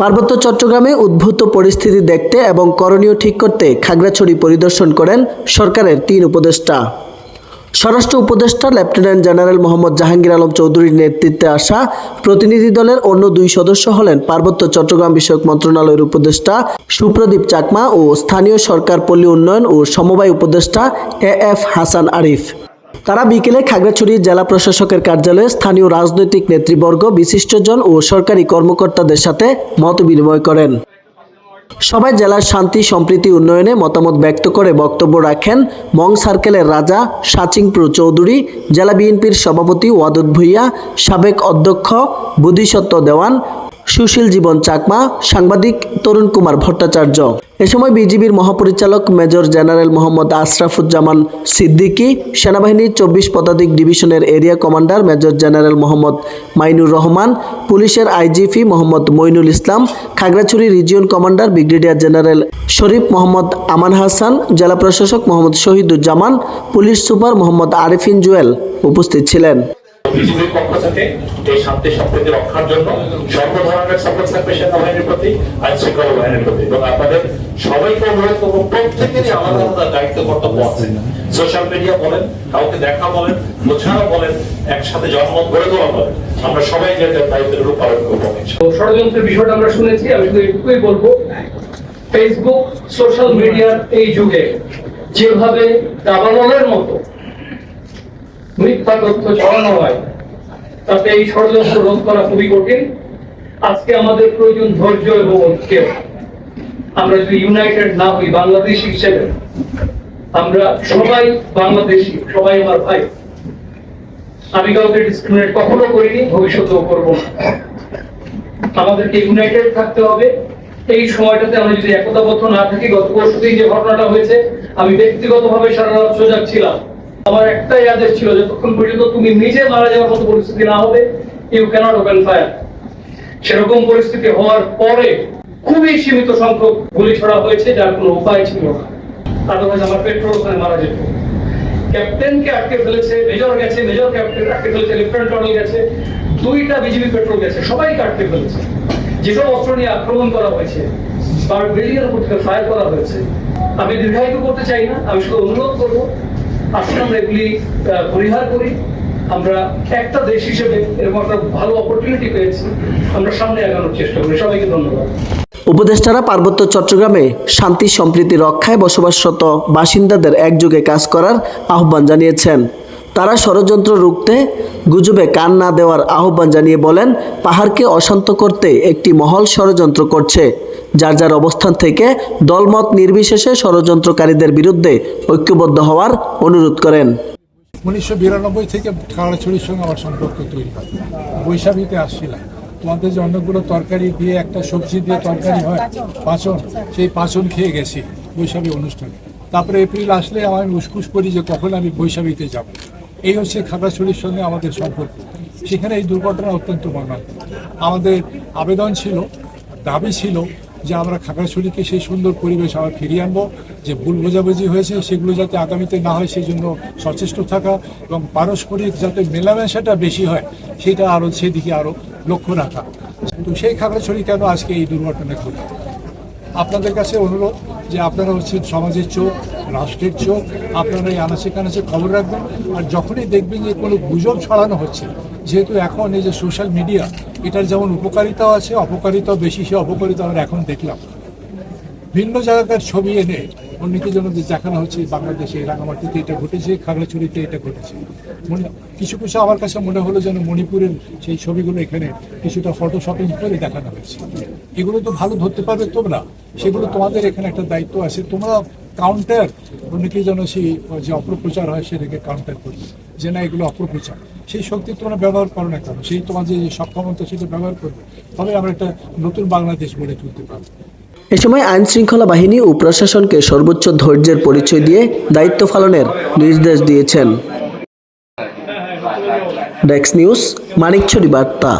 পার্বত্য চট্টগ্রামে উদ্ভূত পরিস্থিতি দেখতে এবং করণীয় ঠিক করতে খাগড়াছড়ি পরিদর্শন করেন সরকারের তিন উপদেষ্টা। স্বরাষ্ট্র উপদেষ্টা লেফটেন্যান্ট জেনারেল মোহাম্মদ জাহাঙ্গীর আলম চৌধুরীর নেতৃত্বে আসা প্রতিনিধি দলের অন্য দুই সদস্য হলেন পার্বত্য চট্টগ্রাম বিষয়ক মন্ত্রণালয়ের উপদেষ্টা সুপ্রদীপ চাকমা ও স্থানীয় সরকার পল্লী উন্নয়ন ও সমবায় উপদেষ্টা এ এফ হাসান আরিফ। তারা বিকেলে খাগড়াছড়ি জেলা প্রশাসকের কার্যালয়ে স্থানীয় রাজনৈতিক নেতৃবর্গ, বিশিষ্টজন ও সরকারি কর্মকর্তাদের সাথে মত বিনিময় করেন। সবাই জেলার শান্তি, সম্প্রীতি উন্নয়নে মতামত ব্যক্ত করে বক্তব্য রাখেন মং সার্কেলের রাজা সাচিংপ্রু চৌধুরী, জেলা বিএনপির সভাপতি ওয়াদুদ ভুইয়া, সাবেক অধ্যক্ষ বুদ্ধিসত্ত্ব দেওয়ান সুশীল জীবন চাকমা, সাংবাদিক তরুণ কুমার ভট্টাচার্য। এ সময় বিজিবির মহাপরিচালক মেজর জেনারেল মোহাম্মদ আশরাফুজ্জামান সিদ্দিকী, সেনাবাহিনীর চব্বিশ পদাতিক ডিভিশনের area commander major general Mohammad Mainur Rahman, পুলিশের IGP Mohammad Mainul Islam, Khagrachhari region commander brigadier general Sharif Mohammad Aman Hasan, জেলা প্রশাসক মোহাম্মদ শহীদুজ্জামান, পুলিশ সুপার মোহাম্মদ আরিফিন জুয়েল উপস্থিত ছিলেন। বিজেপির পক্ষ থেকে এই শান্তি সম্প্রীতি রক্ষার জন্য সর্ব ধরনের সাপোর্ট থাকবে সেনাবাহিনীর প্রতি আইন শৃঙ্খলা বাহিনীর প্রতি। এবং আপনাদের সবাইকে অনুরোধ করব, প্রত্যেকেরই আলাদা আলাদা দায়িত্ব, কর্তব্য আছে। সোশ্যাল মিডিয়া বলেন, কাউকে দেখা বলেন বোঝানো বলেন, একসাথে জনমত গড়ে তোলা বলেন। আমরা সবাই যাতে দায়িত্বের রূপ পালন করব। ষড়যন্ত্রের বিষয়টা আমরা শুনেছি, আমি শুধু এটুকুই বলব ফেসবুক সোশ্যাল মিডিয়ার এই যুগে যেভাবে দাবানলের মতো মিথ্যা তথ্য ছড়ানো হয়, তাতে এই ষড়যন্ত্র রোধ করা খুবই কঠিন। আজকে আমাদের প্রয়োজন ধৈর্য এবং ঐক্য আমরা যদি ইউনাইটেড না হই, বাংলাদেশ হিসেবে, আমরা সবাই বাংলাদেশি, সবাই আমার ভাই। আমি কাউকে ডিসক্রিমিনেট কখনো করিনি, ভবিষ্যতেও করব আমাদেরকে ইউনাইটেড থাকতে হবে। এই সময়টাতে আমরা যদি একতাবদ্ধ না থাকি, গত পরশুদিন যে ঘটনাটা হয়েছে, আমি ব্যক্তিগতভাবে সারা রাত ছিলাম। আমার একটাই আদেশ ছিল যতক্ষণ পর্যন্ত তুমি নিজে মারা যাওয়ার মতো পরিস্থিতি না হবে ইউ ক্যানট ওপেন ফায়ার সেরকম পরিস্থিতি হওয়ার পরে খুবই সীমিত সংখ্যক গুলি ছড়া হয়েছে, যার কোনো উপায় ছিল না। আদারওয়াইজ আমার পেট্রোল ওখানে মারা যেত। ক্যাপ্টেনকে আটকে ফেলেছে, মেজর গেছে, মেজর ক্যাপ্টেন আটকে ফেলেছে, লেফটেন্যান্ট কর্নেল গেছে, দুইটা বিজিবি পেট্রোল গেছে, সবাইকে আটকে ফেলেছে। যেসব অস্ত্র নিয়ে আক্রমণ করা হয়েছে তার বিল্ডিং উপর থেকে ফায়ার করা হয়েছে। আমি দীর্ঘায়িত করতে চাই না, আমি শুধু অনুরোধ করব আসুন আমরা এগুলি পরিহার করি। আমরা একটা দেশ হিসেবে এরকম একটা ভালো অপরচুনিটি পেয়েছি। আমরা সামনে আগানোর চেষ্টা করি। সবাইকে ধন্যবাদ। উপদেষ্টারা পার্বত্য চট্টগ্রামে শান্তি, সম্প্রীতি রক্ষায় বসবাসরত বাসিন্দাদের একযোগে কাজ করার আহ্বান জানিয়েছেন। তারা ষড়যন্ত্র রুখতে গুজবে কান না দেওয়ার আহ্বান জানিয়ে বলেন, পাহাড়কে অশান্ত করতে একটি মহল ষড়যন্ত্র করছে। যার যার অবস্থান থেকে দলমত নির্বিশেষে ষড়যন্ত্রকারীদের বিরুদ্ধে ঐক্যবদ্ধ হওয়ার অনুরোধ করেন। উনিশশো বিরানব্বই থেকে খাগড়াছড়ির সঙ্গে আমার সম্পর্ক তৈরি হয়। বৈশাখীতে আসছিলাম। তোমাদের যে অনেকগুলো তরকারি দিয়ে একটা সবজি দিয়ে তরকারি হয়, পাচন, সেই পাচন খেয়ে গেছি বৈশাখী অনুষ্ঠানে। তারপরে এপ্রিল আসলে আমি উসকুস করি যে কখন আমি বৈশাখীতে যাব। এই হচ্ছে খাগড়াছড়ির সঙ্গে আমাদের সম্পর্ক। সেখানে এই দুর্ঘটনা অত্যন্ত মর্মান্তিক আমাদের আবেদন ছিল, দাবি ছিল যে আমরা খাগড়াছড়িকে সেই সুন্দর পরিবেশ আবার ফিরিয়ে আনব, যে ভুল বোঝাবুঝি হয়েছে সেগুলো যাতে আগামীতে না হয় সেই জন্য সচেষ্ট থাকা এবং পারস্পরিক যাতে মেলামেশাটা বেশি হয় সেটা আরও সেদিকে আরও লক্ষ্য রাখা। তো সেই খাগড়াছড়ি কেন আজকে এই দুর্ঘটনা ঘটে? আপনাদের কাছে অনুরোধ যে আপনারা হচ্ছেন সমাজের চোখ রাষ্ট্রের চোখ, আপনারা এই আনাচে কানাচে খবর রাখবেন। আর যখনই দেখবেন যে কোনো গুজব ছড়ানো হচ্ছে, যেহেতু এখন এই যে সোশ্যাল মিডিয়া, এটার যেমন উপকারিতাও আছে, অপকারিতাও বেশি, সে অপকারিতা আমরা এখন দেখলাম। ভিন্ন জায়গাকার ছবি এনে অন্যকে যেন যে দেখানো হচ্ছে বাংলাদেশে রাঙামাটিতে এটা ঘটেছে খাগড়াছড়িতে এটা ঘটেছে। মনে কিছু কিছু আমার কাছে মনে হলো যেন মণিপুরের সেই ছবিগুলো এখানে কিছুটা ফটো শপিং করে দেখানো হয়েছে। এগুলো তো ভালো ধরতে পারবে তোমরা। সেগুলো তোমাদের এখানে একটা দায়িত্ব আছে। তোমরা কাউন্টার অনেকে যেন সেই যে অপপ্রচার হয় সেটাকে কাউন্টার করবে যে না এগুলো অপপ্রচার। সেই শক্তি তোমরা ব্যবহার করো না কেন? সেই তোমার যে সক্ষমতা সেটা ব্যবহার করবে। তবে আমরা একটা নতুন বাংলাদেশ গড়ে তুলতে পারব। এ সময় আইন শৃঙ্খলা বাহিনী ও প্রশাসনকে সর্বোচ্চ ধৈর্যের পরিচয় দিয়ে দায়িত্ব পালনের নির্দেশ দিয়েছেন। ডেক্স নিউজ মানিকছড়ি বার্তা।